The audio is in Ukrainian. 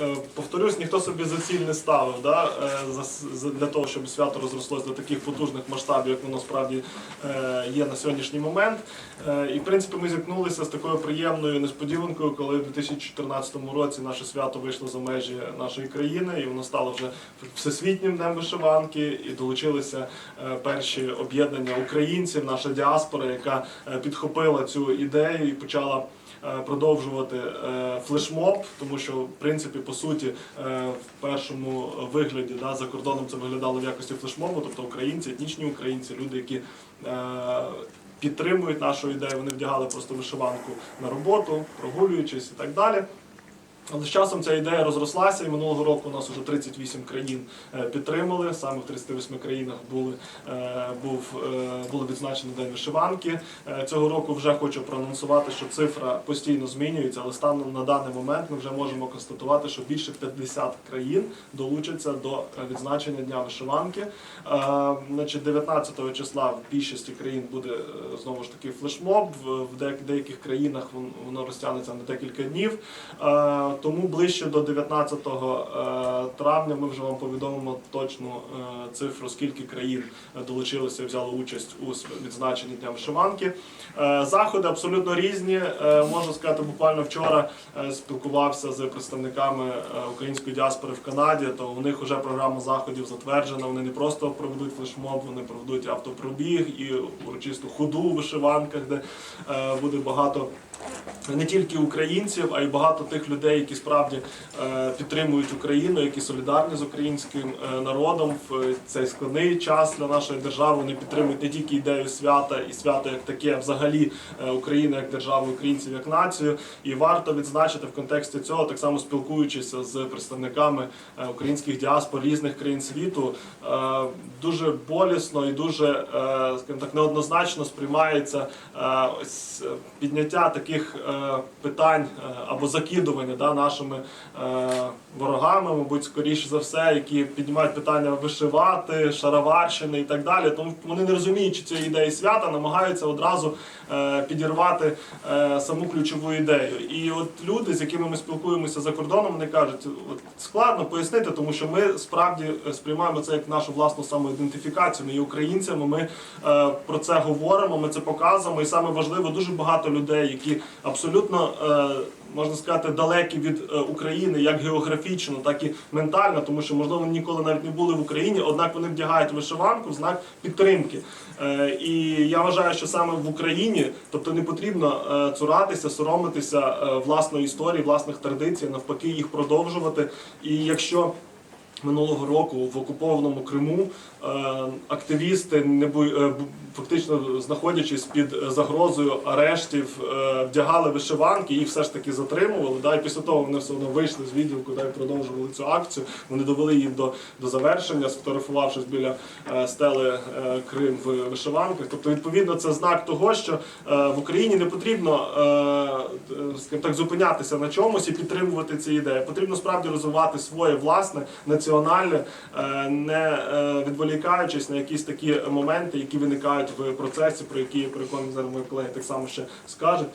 е, повторюсь, ніхто собі за ціль не ставив да, е, для того, щоб свято розрослось до таких потужних масштабів, як воно справді е, є на сьогоднішній момент. І в принципі ми зіткнулися з такою приємною несподіванкою, коли в 2014 році наше свято вийшло за межі нашої країни, і воно стало вже всесвітнім днем вишиванки, і долучилися перші об'єднання українців, наша діаспора, яка підхопила цю ідею і почала. Е, Продовжувати е, флешмоб, тому що в принципі по суті е, в першому вигляді да, за кордоном це виглядало в якості флешмобу, тобто українці, етнічні українці, люди, які підтримують нашу ідею, вони вдягали просто вишиванку на роботу, прогулюючись і так далі. Але з часом ця ідея розрослася, і минулого року у нас вже 38 країн е, підтримали. Саме в 38 країнах були, е, був, е, було відзначено День вишиванки. Цього року вже хочу проанонсувати, що цифра постійно змінюється, але станом на даний момент ми вже можемо констатувати, що більше 50 країн долучаться до відзначення Дня вишиванки. Е, Значить, 19 числа в більшості країн буде знову ж таки флешмоб. В деяких країнах вон- воно розтягнеться на декілька днів. Тому ближче до 19 е, травня ми вже вам повідомимо точну е, цифру, скільки країн е, долучилися і взяли участь у відзначенні Дня вишиванки. Заходи абсолютно різні. Можу сказати, буквально вчора спілкувався з представниками української діаспори в Канаді. То у них вже програма заходів затверджена. Вони не просто проведуть флешмоб, вони проведуть автопробіг і урочисту ходу у вишиванках, де буде багато не тільки українців, а й багато тих людей, які справді е, підтримують Україну, які солідарні з українським е, народом в цей складний час для нашої держави. Вони підтримують не тільки ідею свята і свято як таке, а взагалі е, Україну як державу, українців як націю. І варто відзначити в контексті цього, так само спілкуючись з представниками е, українських діаспор різних країн світу, е, дуже болісно і дуже е, так неоднозначно сприймається е, е, підняття таких е, питань е, або закидування да, нашими е, ворогами, мабуть, скоріше за все, які піднімають питання вишивати, шароварщини і так далі. Тому вони не розуміючи цієї ідеї свята, намагаються одразу е, підірвати саму ключову ідею. І от люди, з якими ми спілкуємося за кордоном, вони кажуть, от складно пояснити, тому що ми справді сприймаємо це як нашу власну самоідентифікацію. Ми є українцями, ми про це говоримо, ми це показуємо. І саме важливо, дуже багато людей, які абсолютно. Е, Можна сказати, далекі від е, України як географічно, так і ментально, тому що можливо вони ніколи навіть не були в Україні, однак вони вдягають вишиванку в знак підтримки. Е, І я вважаю, що саме в Україні, тобто не потрібно цуратися, соромитися власної історії, власних традицій, навпаки, їх продовжувати. І якщо Минулого року в окупованому Криму активісти, не фактично знаходячись під загрозою арештів, е, вдягали вишиванки, їх все ж таки затримували. Да, і після того вони все одно вийшли з відділку да, і продовжували цю акцію. Вони довели її до, до завершення, сфотографувавшись біля е, стели е, Крим в вишиванках. Тобто, відповідно, це знак того, що е, в Україні не потрібно е, е, скажімо так зупинятися на чомусь і підтримувати ці ідеї. Потрібно справді розвивати своє власне національне, е, не е, відволікаючись на якісь такі моменти, які виникають в процесі, про які переконаний зараз мої колеги так само ще скажуть.